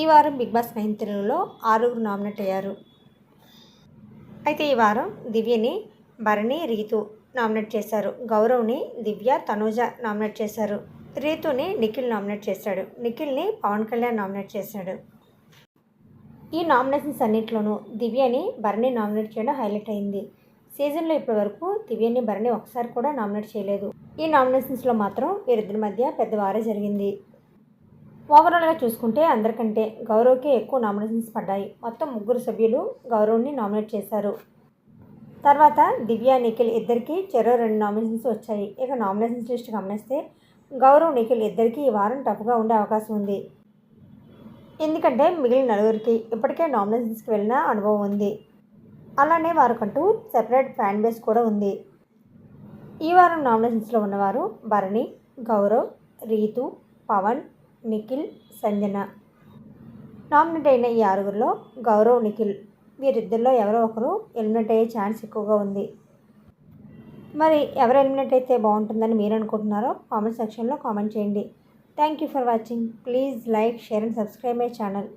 ఈ వారం big boss nine తెలుగులో ఆరుగురు నామినేట్ అయ్యారు. అయితే ఈ వారం దివ్యని భరణి రీతు నామినేట్ చేశారు. గౌరవ్ని దివ్య తనూజ నామినేట్ చేశారు. రీతుని నిఖిల్ నామినేట్ చేశాడు. నిఖిల్ని పవన్ కళ్యాణ్ నామినేట్ చేశాడు. ఈ నామినేషన్స్ అన్నింటిలోనూ దివ్యని భరణి నామినేట్ చేయడం హైలైట్ అయింది. సీజన్లో ఇప్పటి వరకు దివ్యని భరణి ఒకసారి కూడా నామినేట్ చేయలేదు. ఈ నామినేషన్స్లో మాత్రం వీరిద్దరి మధ్య పెద్ద వారే జరిగింది. ఓవరాల్గా చూసుకుంటే అందరికంటే గౌరవ్కే ఎక్కువ నామినేషన్స్ పడ్డాయి. మొత్తం ముగ్గురు సభ్యులు గౌరవ్ని నామినేట్ చేశారు. తర్వాత దివ్య నిఖిల్ ఇద్దరికి చెరో రెండు నామినేషన్స్ వచ్చాయి. ఇక నామినేషన్స్ లిస్ట్ గమనిస్తే గౌరవ్ నిఖిల్ ఇద్దరికి ఈ వారం టఫ్గా ఉండే అవకాశం ఉంది. ఎందుకంటే మిగిలిన నలుగురికి ఇప్పటికే నామినేషన్స్కి వెళ్ళిన అనుభవం ఉంది. అలానే వారికంటూ సెపరేట్ ఫ్యాన్ బేస్ కూడా ఉంది. ఈ వారం నామినేషన్స్లో ఉన్నవారు భరణి గౌరవ్ రీతు పవన్ నిఖిల్ సంజన. నామినేట్ అయిన ఈ ఆరుగురిలో గౌరవ్ నిఖిల్. వీరిద్దరిలో ఎవరో ఒకరు ఎలిమినేట్ అయ్యే ఛాన్స్ ఎక్కువగా ఉంది. మరి ఎవరు ఎలిమినేట్ అయితే బాగుంటుందని మీరు అనుకుంటున్నారో కామెంట్ సెక్షన్లో కామెంట్ చేయండి. Thank you for watching. Please like share and subscribe my channel.